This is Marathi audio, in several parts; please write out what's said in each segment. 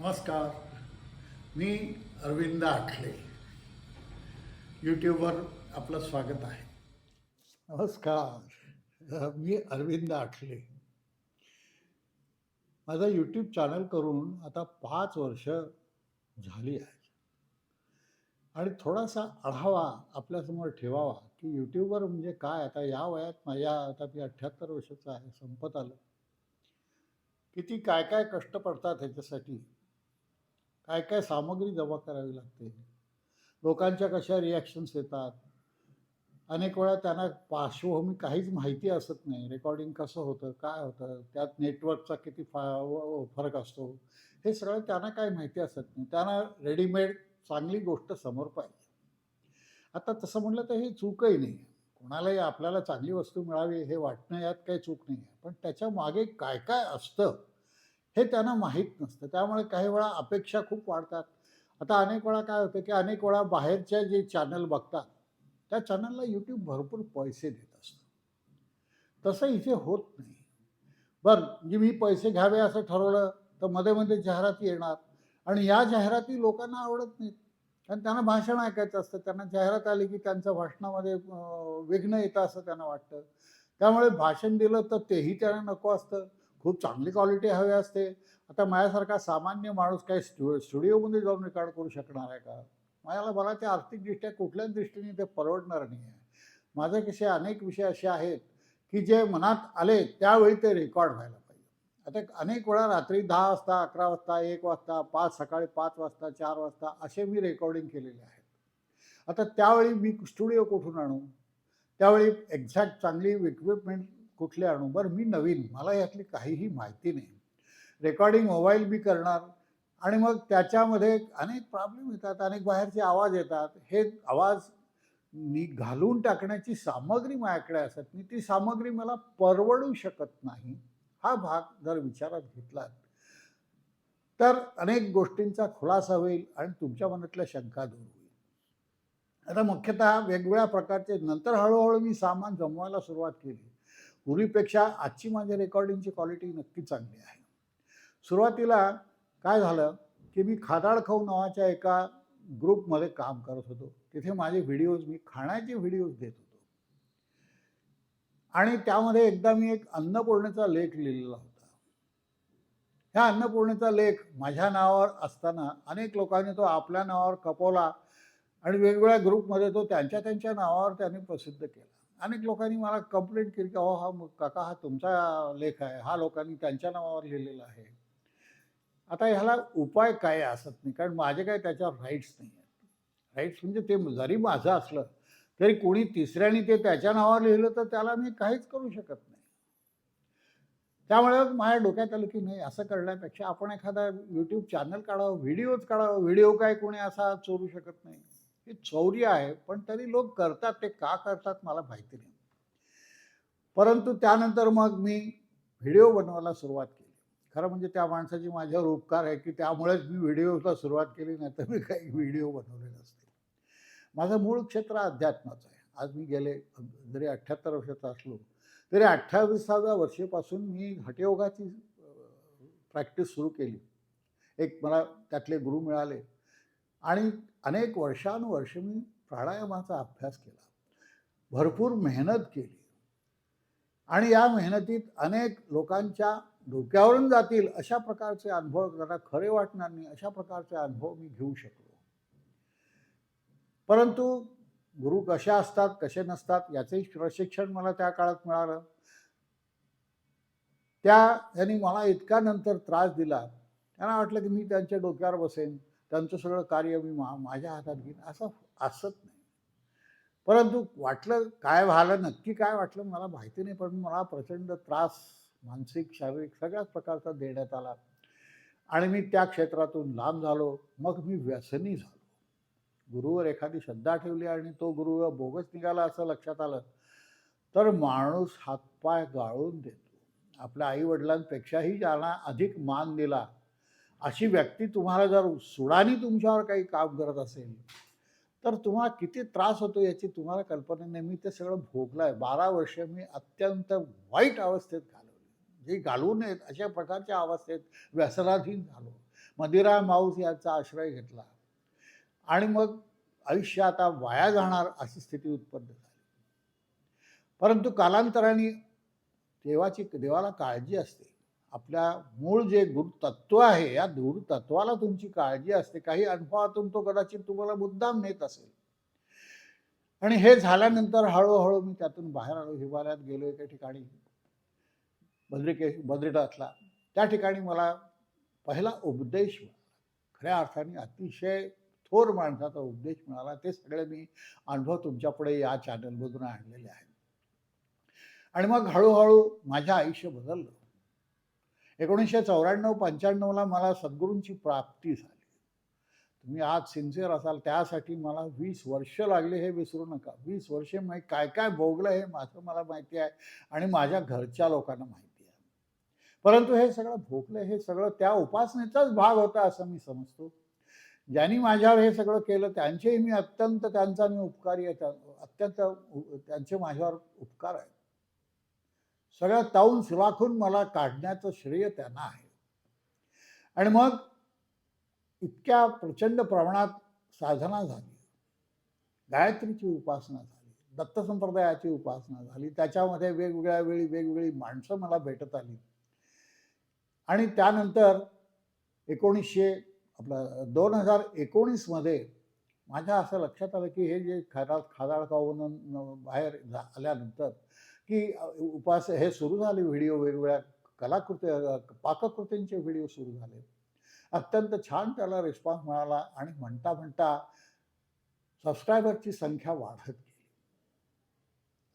नमस्कार. मी अरविंद आठले. यूट्यूबवर आपलं स्वागत आहे. नमस्कार. मी अरविंद आठले. माझा यूट्यूब चॅनल करून आता पाच वर्ष झाली आहेत आणि थोडासा आढावा आपल्यासमोर ठेवावा की यूट्यूबवर म्हणजे काय? आता या वयात माझ्या आता मी अठ्ठ्याहत्तर वर्षाचा आहे संपत आलं. किती काय काय कष्ट पडतात ह्याच्यासाठी? काय काय सामग्री जमा करावी लागते? लोकांच्या कशा रिॲक्शन्स येतात? अनेक वेळा त्यांना पार्श्वभूमी काहीच माहिती असत नाही. रेकॉर्डिंग कसं होतं काय होतं त्यात नेटवर्कचा किती फा फरक असतो? हे सगळं त्यांना काही माहिती असत नाही. त्यांना रेडीमेड चांगली गोष्ट समोर पाहिजे. आता तसं म्हटलं तर हे चूकही नाही. कोणालाही आपल्याला चांगली वस्तू मिळावी हे वाटणं यात काही चूक नाही आहे. पण त्याच्यामागे काय काय असतं? हे त्यांना माहीत नसतं. त्यामुळे काही वेळा अपेक्षा खूप वाढतात. आता अनेक वेळा काय होतं की अनेक वेळा बाहेरच्या जे चॅनल बघतात त्या चॅनलला यूट्यूब भरपूर पैसे देत असतो. तसं इथे होत नाही. बरं म्हणजे मी पैसे घ्यावे असं ठरवलं तर मध्ये मध्ये जाहिराती येणार. आणि या जाहिराती लोकांना आवडत नाहीत. कारण त्यांना भाषण ऐकायचं असतं. त्यांना जाहिरात आली की त्यांच्या भाषणामध्ये विघ्न येतं असं त्यांना वाटतं. त्यामुळे भाषण दिलं तर तेही त्यांना नको असतं. खूप चांगली क्वालिटी हवी असते. आता माझ्यासारखा सामान्य माणूस काही स्टु स्टुडिओमध्ये जाऊन रेकॉर्ड करू शकणार आहे का? माझ्याला मला ते आर्थिकदृष्ट्या कुठल्याच दृष्टीने ते परवडणार नाही आहे. माझे कसे अनेक विषय असे आहेत की जे मनात आले त्यावेळी ते रेकॉर्ड व्हायला पाहिजे. आता अनेक वेळा रात्री दहा वाजता अकरा वाजता एक वाजता पाच सकाळी पाच वाजता चार वाजता असे मी रेकॉर्डिंग केलेले आहेत. आता त्यावेळी मी स्टुडिओ कुठून आणू? त्यावेळी एक्झॅक्ट चांगली इक्विपमेंट कुठले आणू? बरं मी नवीन. मला यातली काहीही माहिती नाही. रेकॉर्डिंग मोबाईल मी करणार. आणि मग त्याच्यामध्ये अनेक प्रॉब्लेम येतात अनेक बाहेरचे आवाज येतात. हे आवाज नी घालून टाकण्याची सामग्री माझ्याकडे असत मी ती सामग्री मला परवडू शकत नाही. हा भाग जर विचारात घेतलात तर अनेक गोष्टींचा खुलासा होईल आणि तुमच्या मनातल्या शंका दूर होईल. आता मुख्यतः वेगवेगळ्या प्रकारचे नंतर हळूहळू मी सामान जमवायला सुरुवात केली. पूर्वीपेक्षा आजची माझ्या रेकॉर्डिंगची क्वालिटी नक्की चांगली आहे. सुरुवातीला काय झालं की मी खादाड खाऊ नावाच्या एका ग्रुपमध्ये काम करत होतो. तिथे माझे व्हिडिओज मी खाण्याचे व्हिडिओज देत होतो. आणि त्यामध्ये एकदा मी एक अन्नपूर्णेचा लेख लिहिलेला होता. ह्या अन्नपूर्णेचा लेख माझ्या नावावर असताना अनेक लोकांनी तो आपल्या नावावर खपवला आणि वेगवेगळ्या ग्रुपमध्ये तो त्यांच्या त्यांच्या नावावर त्यांनी प्रसिद्ध केला. अनेक लोकांनी मला कंप्लेंट केली की अहो हा काका हा तुमचा लेख आहे. हा लोकांनी त्यांच्या नावावर लिहिलेला आहे. आता ह्याला उपाय काय असत नाही कारण माझे काय त्याच्यावर राईट्स नाही आहेत. राईट्स म्हणजे ते जरी माझं असलं तरी कोणी तिसऱ्याने ते त्याच्या नावावर लिहिलं तर त्याला मी काहीच करू शकत नाही. त्यामुळे माझ्या डोक्यात आलं की नाही असं करण्यापेक्षा आपण एखादा यूट्यूब चॅनल काढावं व्हिडिओज काढावं व्हिडिओ काय कोणी असा चोरू शकत नाही. हे चौर्य आहे पण तरी लोक करतात ते का करतात मला माहिती नाही. परंतु त्यानंतर मग मी व्हिडिओ बनवायला सुरुवात केली. खरं म्हणजे त्या माणसाची माझ्यावर उपकार आहे की त्यामुळेच मी व्हिडिओला सुरुवात केली नाही तर मी काही व्हिडिओ बनवले नसते. माझं मूळ क्षेत्र अध्यात्माचं आहे. आज मी गेले जरी अठ्ठ्याहत्तर वर्षाचा असलो तरी अठ्ठावीसाव्या वर्षीपासून मी हटयोगाची प्रॅक्टिस सुरू केली. एक मला त्यातले गुरु मिळाले. आणि अनेक वर्षानुवर्ष मी प्राणायामाचा अभ्यास केला. भरपूर मेहनत केली. आणि या मेहनतीत अनेक लोकांच्या डोक्यावरून जातील अशा प्रकारचे अनुभव जरा खरे वाटणार नाही अशा प्रकारचे अनुभव मी घेऊ शकलो. परंतु गुरु कशा असतात कसे नसतात याचंही प्रशिक्षण मला त्या काळात मिळालं. त्या यांनी मला इतका नंतर त्रास दिला. त्यांना वाटलं की मी त्यांच्या डोक्यावर बसेन. त्यांचं सगळं कार्य मी मा माझ्या हातात घेईन असं असत नाही. परंतु वाटलं काय झालं नक्की काय वाटलं मला माहिती नाही पण मला प्रचंड त्रास मानसिक शारीरिक सगळ्याच प्रकारचा देण्यात आला. आणि मी त्या क्षेत्रातून लांब झालो मग मी व्यसनी झालो. गुरुवर एखादी श्रद्धा ठेवली आणि तो गुरु बोगस निघाला असं लक्षात आलं तर माणूस हातपाय गाळून देतो. आपल्या आईवडिलांपेक्षाही ज्यांना अधिक मान दिला अशी व्यक्ती तुम्हाला जर सुडानी तुमच्यावर काही काम करत असेल तर तुम्हाला किती त्रास होतो याची तुम्हाला कल्पना नाही. मी ते सगळं भोगलं आहे बारा वर्ष मी अत्यंत वाईट अवस्थेत घालवली. जे घालवू नयेत अशा प्रकारच्या अवस्थेत व्यसनाधीन झालो. मदिरा माऊस याचा आश्रय घेतला. आणि मग आयुष्य आता वाया जाणार अशी स्थिती उत्पन्न झाली. परंतु कालांतराने देवाची देवाला काळजी असते. आपल्या मूळ जे गुरुतत्व आहे या गुरुतत्वाला तुमची काळजी असते. काही अनुभवातून तो कदाचित तुम्हाला मुद्दाम नेत असेल. आणि हे झाल्यानंतर हळूहळू मी त्यातून बाहेर आलो. हिमालयात गेलो एका ठिकाणी. बद्रिके बद्रीनाथला. त्या ठिकाणी मला पहिला उपदेश मिळाला. खऱ्या अर्थाने अतिशय थोर माणसाचा उपदेश मिळाला. ते सगळे मी अनुभव तुमच्यापुढे या चॅनलमधून आणलेले आहेत. आणि मग हळूहळू माझ्या आयुष्य बदललं. एकोणीसशे चौऱ्याण्णव पंच्याण्णवला मला सद्गुरूंची प्राप्ती झाली. तुम्ही आज सिन्सिअर असाल त्यासाठी मला वीस वर्ष लागले हे विसरू नका. वीस वर्षे मी काय काय भोगलं हे माझं मला माहिती आहे आणि माझ्या घरच्या लोकांना माहिती आहे. परंतु हे सगळं भोगलं हे सगळं त्या उपासनेचाच भाग होता असं मी समजतो. ज्यांनी माझ्यावर हे सगळं केलं त्यांचेही मी अत्यंत त्यांचा मी उपकारी आहे अत्यंत त्यांचे माझ्यावर उपकार आहेत. सगळ्या ताऊन सुलाखून मला काढण्याचं श्रेय त्यांना आहे. आणि मग इतक्या प्रचंड प्रमाणात साधना झाली. गायत्रीची उपासना झाली दत्त संप्रदायाची उपासना झाली त्याच्यामध्ये वेगवेगळ्या वेळी वेगवेगळी माणसं मला भेटत आली. आणि त्यानंतर एकोणीसशे आपलं दोन हजार एकोणीसमध्ये माझ्या असं लक्षात आलं की हे जे खरा खादाळ बाहेर आल्यानंतर की उपास हे सुरू झाले व्हिडिओ वेगवेगळ्या कलाकृती पाककृतींचे व्हिडिओ सुरू झाले. अत्यंत छान त्याला रिस्पॉन्स मिळाला आणि म्हणता म्हणता सबस्क्रायबरची संख्या वाढत गेली.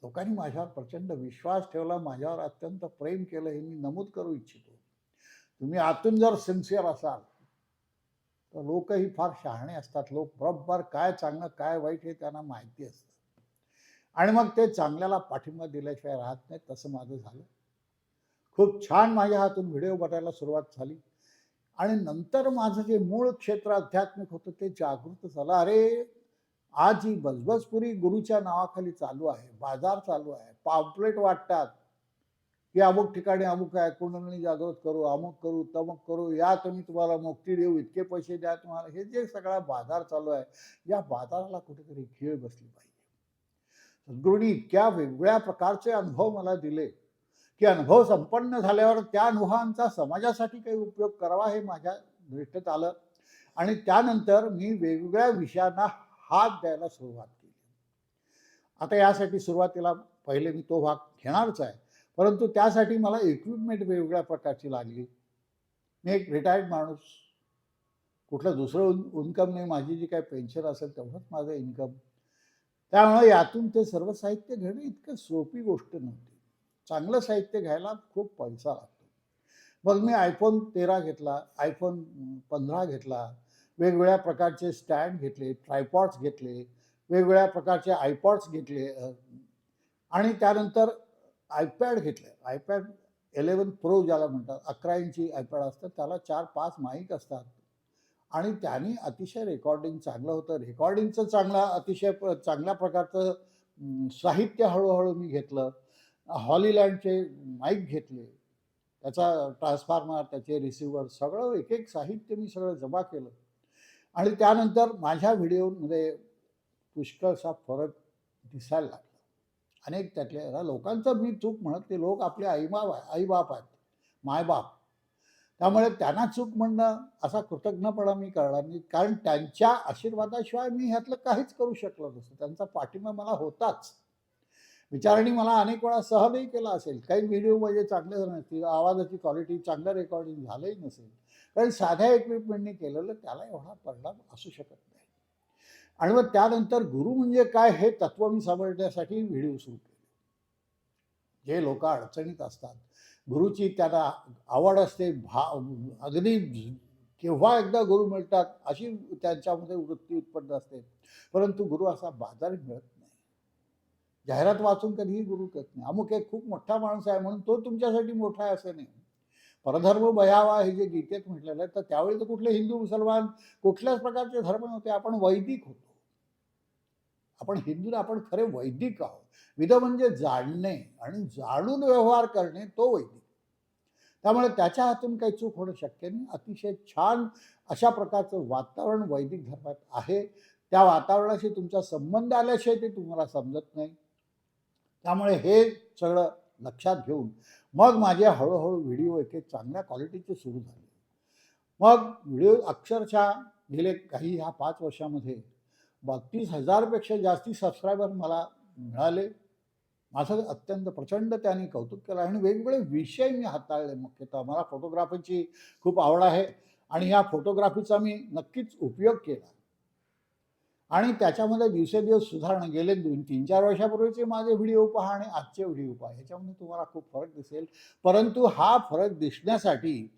लोकांनी माझ्यावर प्रचंड विश्वास ठेवला माझ्यावर अत्यंत प्रेम केलं हे मी नमूद करू इच्छितो. तुम्ही आतून जर सिन्सिअर असाल तर लोकही फार शहाणे असतात. लोक बरोबर काय चांगलं काय वाईट हे त्यांना माहिती असतं. आणि मग ते चांगल्याला पाठिंबा दिल्याशिवाय राहत नाही तसं माझं झालं. खूप छान माझ्या हातून व्हिडिओ बनायला सुरुवात झाली. आणि नंतर माझं जे मूळ क्षेत्र आध्यात्मिक होतं ते जागृत झालं. अरे आज ही बजबजपुरी गुरुच्या नावाखाली चालू आहे बाजार चालू आहे पाम्पलेट वाटतात. की अमुक ठिकाणी अमुक आहे कुंडली जागृत करू अमुक करू तमुक करू या तुम्ही तुम्हाला मुक्ती देऊ इतके पैसे द्या तुम्हाला. हे जे सगळा बाजार चालू आहे या बाजाराला कुठेतरी खेळ बसली पाहिजे. सद्गुरूंनी इतक्या वेगवेगळ्या प्रकारचे अनुभव मला दिले की अनुभव संपन्न झाल्यावर त्या अनुभवांचा समाजासाठी काही उपयोग करावा हे माझ्या दृष्टीत आलं. आणि त्यानंतर मी वेगवेगळ्या विषयांना हात द्यायला सुरुवात केली. आता यासाठी सुरुवातीला पहिले मी तो भाग घेणारच आहे. परंतु त्यासाठी मला इक्विपमेंट वेगवेगळ्या प्रकारची लागली. मी एक रिटायर्ड माणूस. कुठलं दुसरं इन्कम नाही. माझी जी काही पेन्शन असेल तेवढंच माझं इन्कम त्यामुळे यातून ते सर्व साहित्य घेणं इतकं सोपी गोष्ट नव्हती. चांगलं साहित्य घ्यायला खूप पैसा लागतो. मग मी आयफोन तेरा घेतला आयफोन पंधरा घेतला वेगवेगळ्या प्रकारचे स्टँड घेतले ट्रायपॉड्स घेतले वेगवेगळ्या प्रकारचे आयपॉड्स घेतले आणि त्यानंतर आयपॅड घेतले. आयपॅड इलेवन प्रो ज्याला म्हणतात अकरा इंची आयपॅड असतं त्याला चार पाच माईक असतात. आणि त्याने अतिशय रेकॉर्डिंग चांगलं होतं. रेकॉर्डिंगचं चांगला अतिशय चांगल्या प्रकारचं साहित्य हळूहळू मी घेतलं. हॉलीलँडचे माईक घेतले. त्याचा ट्रान्सफॉर्मर त्याचे रिसिव्हर सगळं एक एक साहित्य मी सगळं जमा केलं. आणि त्यानंतर माझ्या व्हिडिओमध्ये पुष्कळसा फरक दिसायला लागला. अनेक त्यातल्या लोकांचं मी चूक म्हणत ते लोक आपले आईबाप आईबाप आहेत. मायबाप. त्यामुळे त्यांना चूक म्हणणं असा कृतज्ञपणा मी करणार नाही. कारण त्यांच्या आशीर्वादाशिवाय मी ह्यातलं काहीच करू शकलो नसतो. त्यांचा पाठिंबा मला होताच. विचारांनी मला अनेक वेळा सहनही केला असेल. काही व्हिडिओ म्हणजे चांगले झाले नसतील आवाजाची क्वालिटी चांगलं रेकॉर्डिंग झालंही नसेल. कारण साध्या इक्विपमेंटने केलेलं त्याला एवढा परिणाम असू शकत नाही. आणि मग त्यानंतर गुरु म्हणजे काय हे तत्व मी समजण्यासाठी व्हिडिओ सुरू केला. जे लोक अडचणीत असतात. गुरुची त्यांना आवड असते भा अगदी केव्हा एकदा गुरु मिळतात अशी त्यांच्यामध्ये वृत्ती उत्पन्न असते. परंतु गुरु असा बाजार मिळत नाही. जाहिरात वाचून कधीही गुरु करत नाही. अमुक एक खूप मोठा माणूस आहे म्हणून तो तुमच्यासाठी मोठा आहे असं नाही. परधर्म भयावा हे जे गीतेत म्हटलेलं आहे तर त्यावेळी तर कुठले हिंदू मुसलमान कुठल्याच प्रकारचे धर्म नव्हते. आपण वैदिक होतो. आपण हिंदू आपण खरे वैदिक आहोत. विध म्हणजे जाणणे आणि जाणून व्यवहार करणे तो वैदिक. त्यामुळे त्याच्या हातून काही चूक होणं शक्य नाही. अतिशय छान अशा प्रकारचं वातावरण वैदिक धर्मात आहे. त्या वातावरणाशी तुमचा संबंध आल्याशिवाय ते तुम्हाला समजत नाही. त्यामुळे हे सगळं लक्षात घेऊन मग माझे हळूहळू व्हिडिओ एक एक चांगल्या क्वालिटीचे सुरू झाले. मग व्हिडिओ अक्षरशः गेले काही ह्या पाच वर्षामध्ये बत्तीस हजारपेक्षा जास्ती सबस्क्रायबर मला मिळाले. माझं अत्यंत प्रचंड त्याने कौतुक केलं आणि वेगवेगळे विषय मी हाताळले. मुख्यतः मला फोटोग्राफीची खूप आवड आहे आणि ह्या फोटोग्राफीचा मी नक्कीच उपयोग केला. आणि त्याच्यामध्ये दिवसेदिवस सुधारणा गेले. दोन तीन चार वर्षापूर्वीचे माझे व्हिडिओ पहा आणि आजचे व्हिडिओ पहा. ह्याच्यामध्ये तुम्हाला खूप फरक दिसेल. परंतु हा फरक दिसण्यासाठी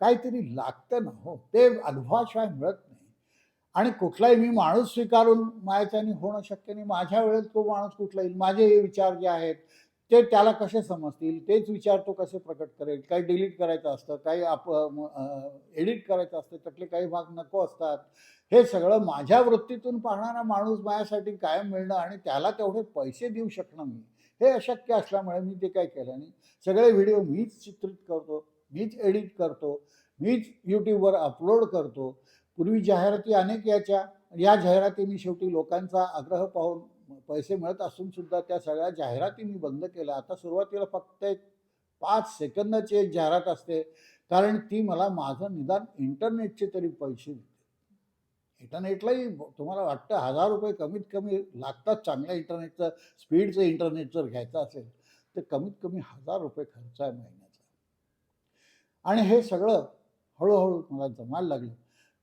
काहीतरी लागतं ना हो. ते अनुभवाशिवाय मिळत आणि कुठलाही मी माणूस स्वीकारून माझ्याच्याने होणं शक्य नाही. माझ्या वेळेत तो माणूस कुठला येईल? माझे हे विचार जे आहेत ते त्याला कसे समजतील? तेच विचार तो कसे प्रकट करेल? काही डिलीट करायचं असतं काही आप एडिट करायचं असतं त्यातले काही भाग नको असतात. हे सगळं माझ्या वृत्तीतून पाहणारा माणूस माझ्यासाठी कायम मिळणं आणि त्याला तेवढे पैसे देऊ शकणं मी हे अशक्य असल्यामुळे मी ते काय केलं नाही. सगळे व्हिडिओ मीच चित्रित करतो मीच एडिट करतो मीच यूट्यूबवर अपलोड करतो. पूर्वी जाहिराती अनेक याच्या या जाहिराती मी शेवटी लोकांचा आग्रह पाहून पैसे मिळत असून सुद्धा त्या सगळ्या जाहिराती मी बंद केल्या. आता सुरुवातीला फक्त एक पाच सेकंदाची एक जाहिरात असते कारण ती मला माझं निदान इंटरनेटचे तरी पैसे देते. इंटरनेटलाही तुम्हाला वाटतं हजार रुपये कमीत कमी लागतात चांगल्या इंटरनेटचं स्पीडचं इंटरनेट जर घ्यायचं असेल तर कमीत कमी हजार रुपये खर्च आहे महिन्याचा. आणि हे सगळं हळूहळू मला जमायला लागलं.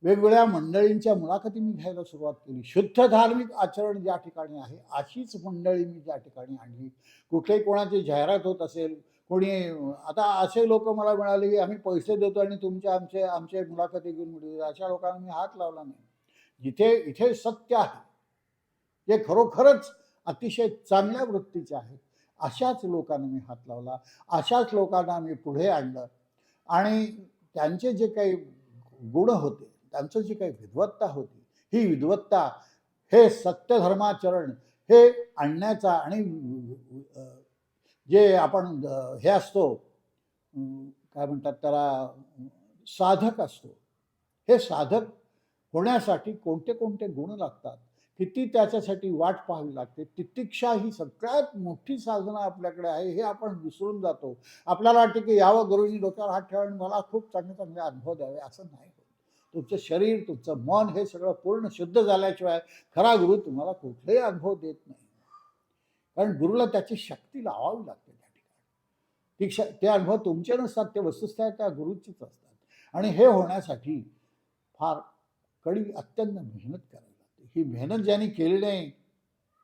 वेगवेगळ्या मंडळींच्या मुलाखती मी घ्यायला सुरुवात केली. शुद्ध धार्मिक आचरण ज्या ठिकाणी आहे अशीच मंडळी मी ज्या ठिकाणी आणली. कुठल्याही कोणाची जाहिरात होत असेल कोणी आता असे लोक मला मिळाले की आम्ही पैसे देतो आणि तुमच्या आमचे आमचे मुलाखती घेऊन मिळतो अशा लोकांना मी हात लावला नाही. जिथे इथे सत्य आहे जे खरोखरच अतिशय चांगल्या वृत्तीचे आहेत अशाच लोकांना मी हात लावला. अशाच लोकांना मी पुढे आणलं. आणि त्यांचे जे काही गुण होते त्यांचं जी काही विद्वत्ता होती ही विद्वत्ता हे सत्यधर्माचरण हे आणण्याचा आणि जे आपण हे असतो काय म्हणतात त्याला साधक असतो. हे साधक होण्यासाठी कोणते कोणते गुण लागतात? किती त्याच्यासाठी वाट पाहावी लागते? तितिक्षा ही सगळ्यात मोठी साधना आपल्याकडे आहे हे आपण विसरून जातो. आपल्याला वाटते की यावं गुरुजी डोक्यावर हात ठेवा आणि मला खूप चांगले चांगले अनुभव द्यावे असं नाही तुमचं शरीर तुमचं मन हे सगळं पूर्ण शुद्ध झाल्याशिवाय खरा गुरु तुम्हाला कुठलेही अनुभव देत नाही. कारण गुरुला त्याची शक्ती लावावी लागते त्या ठिकाणी. ती श ते अनुभव तुमचे नसतात ते वस्तुस्थ त्या गुरुचीच असतात. आणि हे होण्यासाठी फार कडी अत्यंत मेहनत करावी लागते. ही मेहनत ज्यांनी केली नाही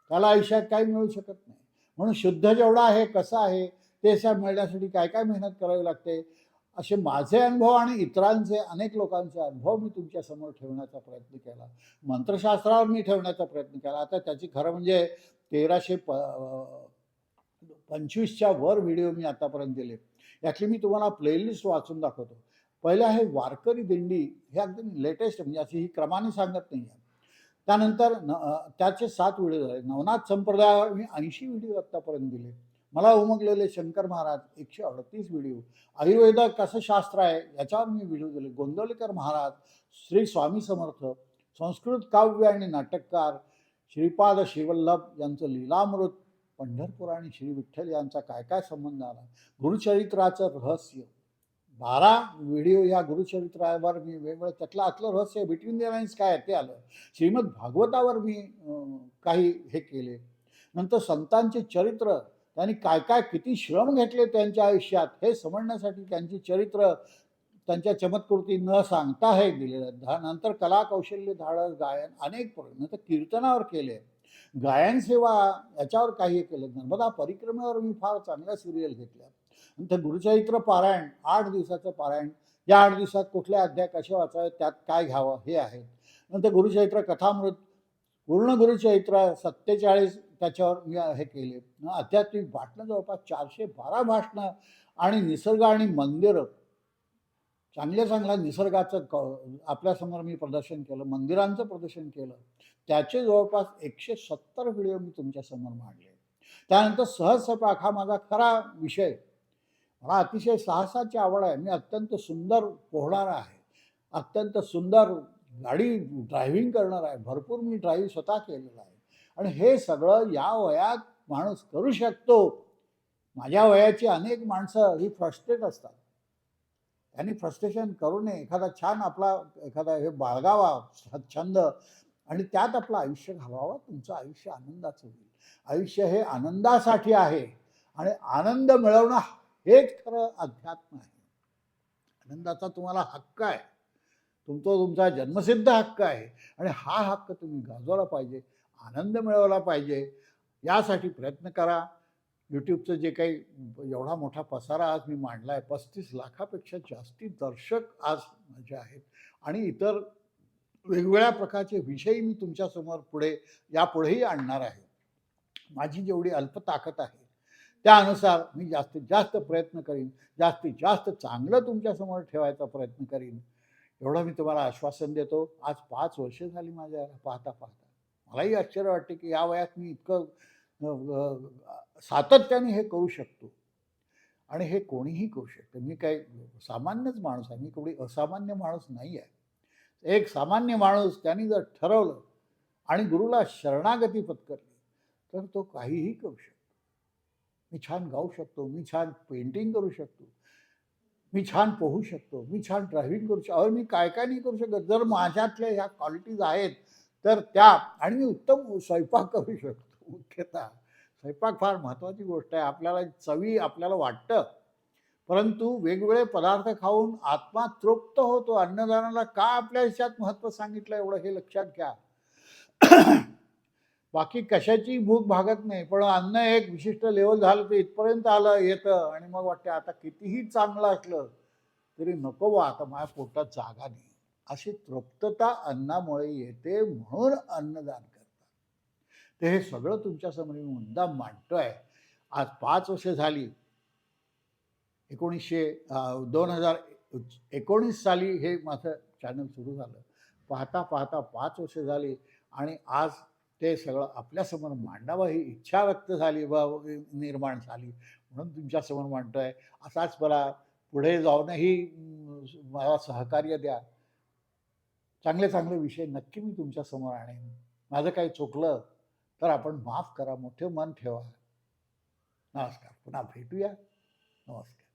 त्याला आयुष्यात काही मिळू शकत नाही. म्हणून शुद्ध जेवढा आहे कसं आहे ते मिळण्यासाठी काय काय मेहनत करावी लागते? असे माझे अनुभव आणि इतरांचे अनेक लोकांचे अनुभव मी तुमच्यासमोर ठेवण्याचा प्रयत्न केला. मंत्रशास्त्रावर मी ठेवण्याचा प्रयत्न केला. आता त्याची खरं म्हणजे तेराशे प पंचवीसच्या वर व्हिडिओ मी आतापर्यंत दिले. यातली मी तुम्हाला प्लेलिस्ट वाचून दाखवतो. पहिलं आहे वारकरी दिंडी. हे अगदी लेटेस्ट म्हणजे अशी ही क्रमाने सांगत नाही आहे त्यानंतर न त्याचे सात व्हिडिओ झाले. नवनाथ संप्रदायावर मी ऐंशी व्हिडिओ आत्तापर्यंत दिले. मला उमगलेले शंकर महाराज एकशे अडतीस व्हिडिओ आयुर्वेद कसं शास्त्र आहे याच्यावर मी व्हिडिओ दिले. गोंदवलेकर महाराज श्री स्वामी समर्थ संस्कृत काव्य आणि नाटककार श्रीपाद श्रीवल्लभ यांचं लीलामृत पंढरपूर आणि श्री विठ्ठल यांचा काय काय संबंध आला? गुरुचरित्राचं रहस्य. बारा व्हिडिओ या गुरुचरित्रावर मी वेगवेगळं त्यातलं आतलं रहस्य बिटवीन द लाईन्स काय ते आलं. श्रीमद भागवतावर मी काही हे केले. नंतर संतांचे चरित्र त्यांनी काय काय किती श्रम घेतले त्यांच्या आयुष्यात हे समजण्यासाठी त्यांची चरित्र त्यांच्या चमत्कृती न सांगता हे दिलेलं. नंतर कला कौशल्य धाडस गायन अनेक नंतर कीर्तनावर केले. गायन सेवा याच्यावर काही केलं. नर्मदा परिक्रमेवर मी फार चांगल्या सिरियल घेतल्या. नंतर गुरुचरित्र पारायण आठ दिवसाचं पारायण. या आठ दिवसात कुठल्या अध्याय कसे वाचावे त्यात काय घ्यावं हे आहे. नंतर गुरुचरित्र कथामृत पूर्ण गुरुचरित्र सत्तेचाळीस त्याच्यावर मी हे केले. आध्यात्मिक भाषणं जवळपास चारशे बारा भाषणं आणि निसर्ग आणि मंदिरं. चांगल्या चांगल्या निसर्गाचं क आपल्यासमोर मी प्रदर्शन केलं मंदिरांचं प्रदर्शन केलं. त्याचे जवळपास एकशे सत्तर व्हिडिओ मी तुमच्यासमोर मांडले. त्यानंतर सहजसपाक हा माझा खरा विषय. मला अतिशय साहसाची आवड आहे. मी अत्यंत सुंदर पोहणारा आहे. अत्यंत सुंदर गाडी ड्रायव्हिंग करणार आहे. भरपूर मी ड्राईव्ह स्वतः केलेला आहे. आणि हे सगळं या वयात माणूस करू शकतो. माझ्या वयाची अनेक माणसं ही फ्रस्ट्रेट असतात. त्यांनी फ्रस्ट्रेशन करू नये. एखादा छान आपला एखादा हे बाळगावा छंद आणि त्यात आपलं आयुष्य घालवावं तुमचं आयुष्य आनंदाचं होईल. आयुष्य हे आनंदासाठी आहे आणि आनंद मिळवणं हेच खरं अध्यात्म आहे. आनंदाचा तुम्हाला हक्क आहे. तुमचा तुमचा जन्मसिद्ध हक्क आहे आणि हा हक्क तुम्ही गाजवला पाहिजे. आनंद मिळवला पाहिजे. यासाठी प्रयत्न करा. यूट्यूबचं जे काही एवढा मोठा पसारा आज मी मांडला आहे पस्तीस लाखापेक्षा जास्ती दर्शक आज माझे आहेत. आणि इतर वेगवेगळ्या प्रकारचे विषय मी तुमच्यासमोर पुढे यापुढेही आणणार आहे. माझी जेवढी अल्प ताकद आहे त्यानुसार मी जास्तीत जास्त प्रयत्न करीन. जास्तीत जास्त चांगलं तुमच्यासमोर ठेवायचा प्रयत्न करीन. एवढं मी तुम्हाला आश्वासन देतो. आज पाच वर्ष झाली माझ्या पाहता पाहता. मलाही आश्चर्य वाटते की या वयात मी इतकं सातत्याने हे करू शकतो. आणि हे कोणीही करू शकतं. मी काही सामान्यच माणूस आहे. मी कोणी असामान्य माणूस नाही आहे. एक सामान्य माणूस त्यांनी जर ठरवलं आणि गुरुला शरणागती पत्करली तर तो काहीही करू शकतो. मी छान गाऊ शकतो. मी छान पेंटिंग करू शकतो. मी छान पोहू शकतो. मी छान ड्रायव्हिंग करू शकतो. अहो मी काय काय नाही करू शकत. जर माझ्यातल्या ह्या क्वालिटीज आहेत तर त्या आणि मी उत्तम स्वयंपाक करू शकतो मुख्यतः. स्वयंपाक फार महत्त्वाची गोष्ट आहे. आपल्याला चवी आपल्याला वाटतं. परंतु वेगवेगळे पदार्थ खाऊन आत्मा तृप्त होतो. अन्नदानाला का आपल्या ह्याच्यात महत्त्व सांगितलं एवढं हे लक्षात घ्या. बाकी कशाची भूक भागत नाही पण अन्न एक विशिष्ट लेवल झालं तर इथपर्यंत आलं येतं. आणि मग वाटते आता कितीही चांगलं असलं तरी नको बा आता माझ्या पोटात जागा नाही. अशी तृप्तता अन्नामुळे येते म्हणून अन्नदान करतात. ते हे सगळं तुमच्यासमोर मी मुद्दाम मांडतोय. आज पाच वर्षे झाली. एकोणीसशे दोन हजार एकोणीस साली हे माझं चॅनल सुरू झालं. पाहता पाहता पाच वर्षे झाली आणि आज ते सगळं आपल्यासमोर मांडावं ही इच्छा व्यक्त झाली व निर्माण झाली म्हणून तुमच्यासमोर मांडतोय. असाच मला पुढे जाऊनही मला सहकार्य द्या. चांगले चांगले विषय नक्की मी तुमच्यासमोर आणेन. माझं काही चुकलं तर आपण माफ करा मोठे मन ठेवा. नमस्कार. पुन्हा भेटूया. नमस्कार.